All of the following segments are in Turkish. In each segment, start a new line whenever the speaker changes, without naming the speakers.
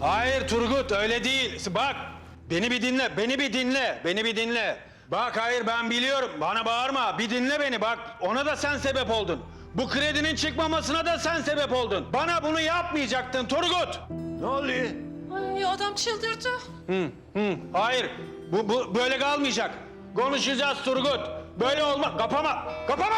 Hayır Turgut öyle değil. Bak beni bir dinle, beni bir dinle, beni bir dinle. Bak hayır ben biliyorum. Bana bağırma. Bir dinle beni bak. Ona da sen sebep oldun. Bu kredinin çıkmamasına da sen sebep oldun. Bana bunu yapmayacaktın Turgut.
Ne oluyor?
Ay adam çıldırdı.
Hı, hı. Hayır. Bu, bu böyle kalmayacak. Konuşacağız Turgut. Böyle olma. Kapama. Kapama.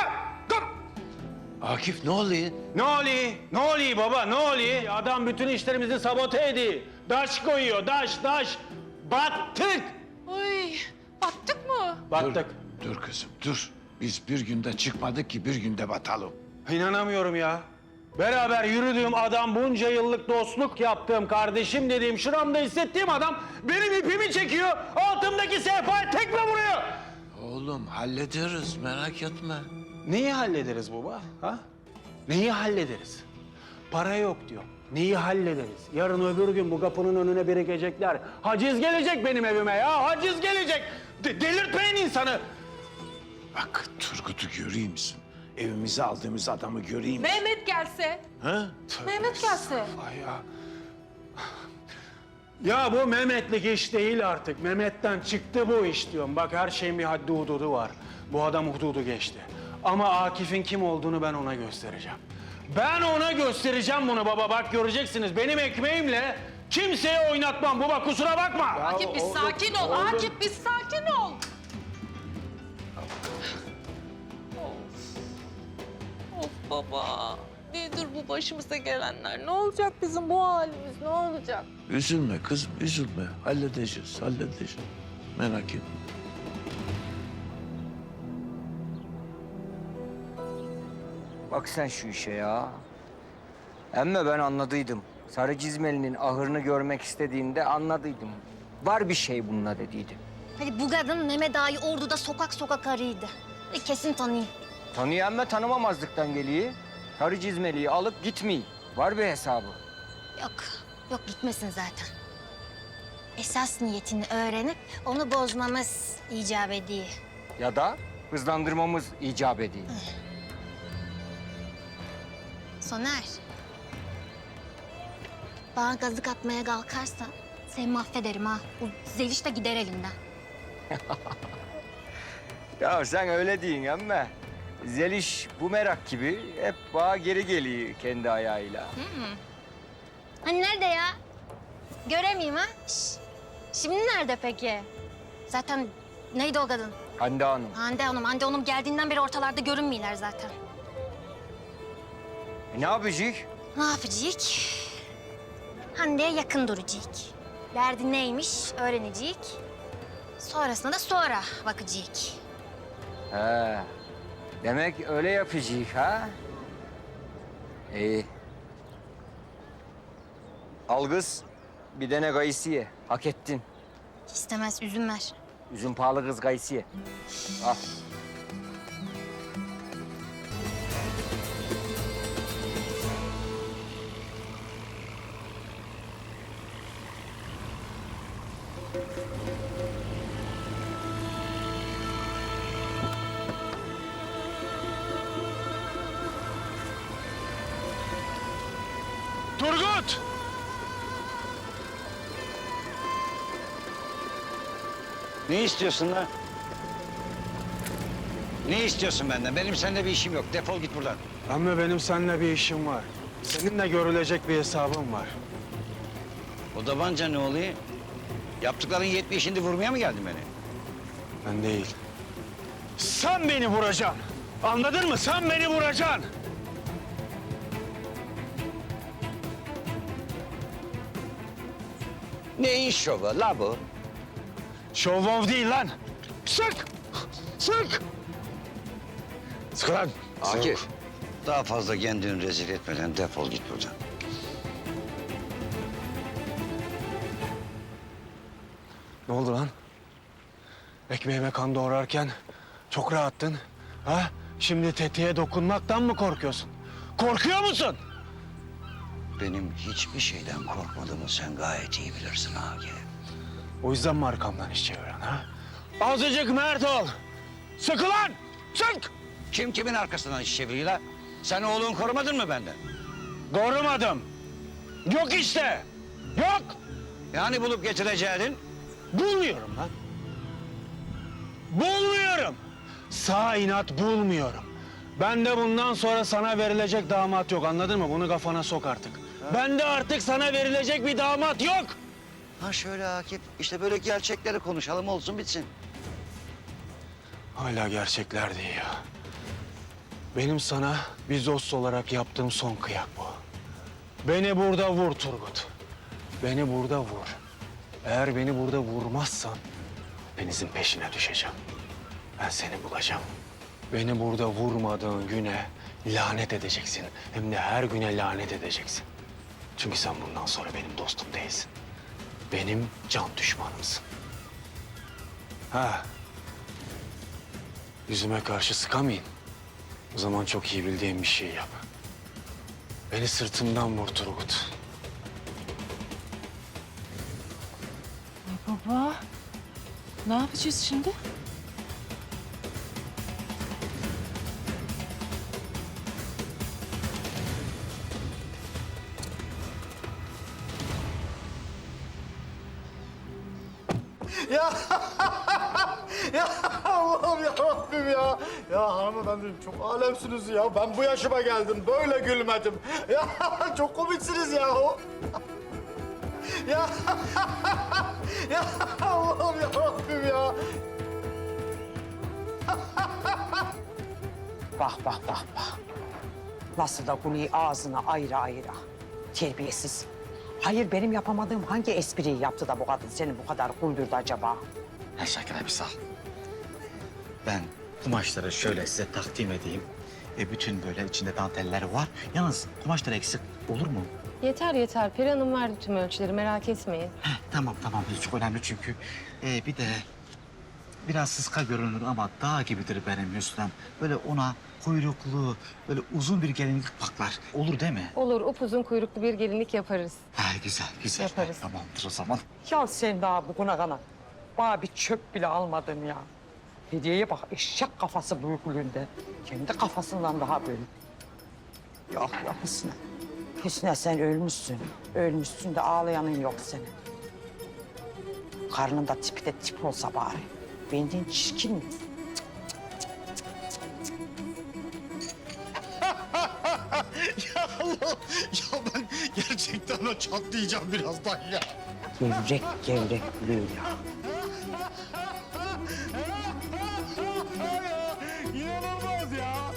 Akif ne oluyor?
Ne oluyor? Ne oluyor baba? Ne oluyor? Adam bütün işlerimizi sabote ediyor. Daş koyuyor. Daş, daş. Battık.
Ay battık mı?
Battık.
Dur, dur kızım dur. Biz bir günde çıkmadık ki bir günde batalım.
İnanamıyorum ya. Beraber yürüdüğüm adam, bunca yıllık dostluk yaptığım kardeşim dediğim, şuramda hissettiğim adam benim ipimi çekiyor, altımdaki sehpaya tekme vuruyor.
Oğlum hallederiz merak etme.
Neyi hallederiz baba? Ha? Neyi hallederiz? Para yok diyor. Neyi hallederiz? Yarın öbür gün bu kapının önüne birikecekler. Haciz gelecek benim evime ya, haciz gelecek. De- delirtmeyin insanı.
Bak Turgut'u göreyim misin? Evimize aldığımız adamı göreyim misin?
Mehmet gelse.
Ha?
Mehmet gelse.
Ay ya. Ya bu Mehmetlik iş değil artık. Mehmet'ten çıktı bu iş diyorum. Bak her şeyin bir haddi hududu var. Bu adam hududu geçti. Ama Akif'in kim olduğunu ben ona göstereceğim. Ben ona göstereceğim bunu baba. Bak göreceksiniz. Benim ekmeğimle kimseye oynatmam. Baba kusura bakma.
Akif bir sakin ol. Akif bir sakin ol. Of. Of baba. Nedir bu başımıza gelenler? Ne olacak bizim bu halimiz? Ne olacak?
Üzülme kızım üzülme. Halledeceğiz halledeceğiz. Merak etme.
Bak sen şu işe ya. Emme ben anladıydım. Sarı cizmelinin ahırını görmek istediğinde anladıydım. Var bir şey bununla dediydim.
Hadi bu kadın Mehmet Ağa'yı orduda sokak sokak arıyordu. E, kesin tanıyayım.
Tanıyor emme tanımamazlıktan geliyor. Sarı cizmeliyi alıp gitmeyi. Var bir hesabı.
Yok, yok gitmesin zaten. Esas niyetini öğrenip onu bozmamız icap ediyor.
Ya da hızlandırmamız icap ediyor.
Soner. Bana gazık atmaya kalkarsan seni mahvederim ha. Bu zeliş de gider elinden.
Ya sen öyle deyin emme. Zeliş bu merak gibi hep bana geri geliyor kendi ayağıyla.
Hani nerede ya? Göremeyeyim ha? Şş. Şimdi nerede peki? Zaten neydi o kadın?
Hande Hanım.
Hande Hanım. Hande Hanım geldiğinden beri ortalarda görünmüyorlar zaten.
E, ne yapacak?
Ne yapacak? Hande'ye yakın duracak. Derdi neymiş öğrenecek. Sonrasında da sonra bakacak.
He. Demek öyle yapacak ha? İyi. Al kız. Bir tane gaysiye. Hak ettin.
İstemez üzüm ver.
Üzüm pahalı kız gaysiye. Al.
Turgut!
Ne istiyorsun lan? Ne istiyorsun benden? Benim seninle bir işim yok. Defol git buradan.
Ama benim seninle bir işim var. Seninle görülecek bir hesabım var.
O tabanca ne oluyor? Yaptıkların yetmiyor şimdi vurmaya mı geldin beni?
Ben değil. Sen beni vuracaksın. Anladın mı? Sen beni vuracaksın.
Ne iş şovu la bu?
Off değil lan. Sık! Sık! Sık lan.
Akif. Daha fazla kendini rezil etmeden defol git buradan.
Ne oldu lan? Ekmeğime kan doğrarken çok rahattın. Ha? Şimdi tetiğe dokunmaktan mı korkuyorsun? Korkuyor musun?
Benim hiçbir şeyden korkmadığımı sen gayet iyi bilirsin Akif.
O yüzden mi arkamdan iş çeviriyorsun ha? Azıcık mert ol. Sık ulan! Sık!
Kim kimin arkasından iş çeviriyor la? Sen oğlunu korumadın mı benden?
Korumadım. Yok işte. Yok.
Yani bulup getireceğin
Bulmuyorum lan. Bulmuyorum. Sağ inat bulmuyorum. Ben de bundan sonra sana verilecek damat yok anladın mı? Bunu kafana sok artık. Ben de artık sana verilecek bir damat yok.
Ha şöyle Akif, işte böyle gerçekleri konuşalım olsun bitsin.
Hala gerçekler değil ya. Benim sana bir dost olarak yaptığım son kıyak bu. Beni burada vur Turgut. Beni burada vur. Eğer beni burada vurmazsan denizin peşine düşeceğim. Ben seni bulacağım. Beni burada vurmadığın güne lanet edeceksin. Hem de her güne lanet edeceksin. Çünkü sen bundan sonra benim dostum değilsin. Benim can düşmanımsın. Ha, Yüzüme karşı sıkamayın. O zaman çok iyi bildiğim bir şey yap. Beni sırtımdan vur Turgut.
Baba, ne yapacağız şimdi?
Ya ya Allah'ım ya Rabbim ya. Ya hanımefendi çok alemsiniz ya. Ben bu yaşıma geldim böyle gülmedim. Ya çok komiksiniz ya. Ya ya Allah'ım ya Rabbim ya.
Bak bak bak bak. Nasıl da kuleyi ağzına ayıra ayıra. Terbiyesiz. Hayır benim yapamadığım hangi espriyi yaptı da bu kadın seni bu kadar kuydurdu acaba?
Ha Şakir abi sağ. Ben kumaşları şöyle size takdim edeyim. E, bütün böyle içinde danteller var. Yalnız kumaşlar eksik olur mu?
Yeter yeter. Peri Hanım verdi tüm ölçüleri merak etmeyin.
Heh, tamam tamam çok önemli çünkü. E, bir de biraz sıska görünür ama dağ gibidir benim Hüsnem. Böyle ona kuyruklu, böyle uzun bir gelinlik paklar. Olur değil mi?
Olur upuzun kuyruklu bir gelinlik yaparız.
Ha, güzel güzel.
Yaparız.
Tamamdır o zaman.
Ya sen daha bugüne kadar bana bir çöp bile almadın ya. Hediyeye bak eşek kafası büyüklüğünde. Kendi kafasından daha büyük. Yok yok Hüsnü. Hüsnü sen ölmüşsün. Ölmüşsün de ağlayanın yok senin. Karnında tipi de tip olsa bari. Benden çirkin mi?
Ya Allah. Ya ben gerçekten o çatlayacağım birazdan ya.
Gevrek gevrek gülüyor ya.
İnanılmaz ya.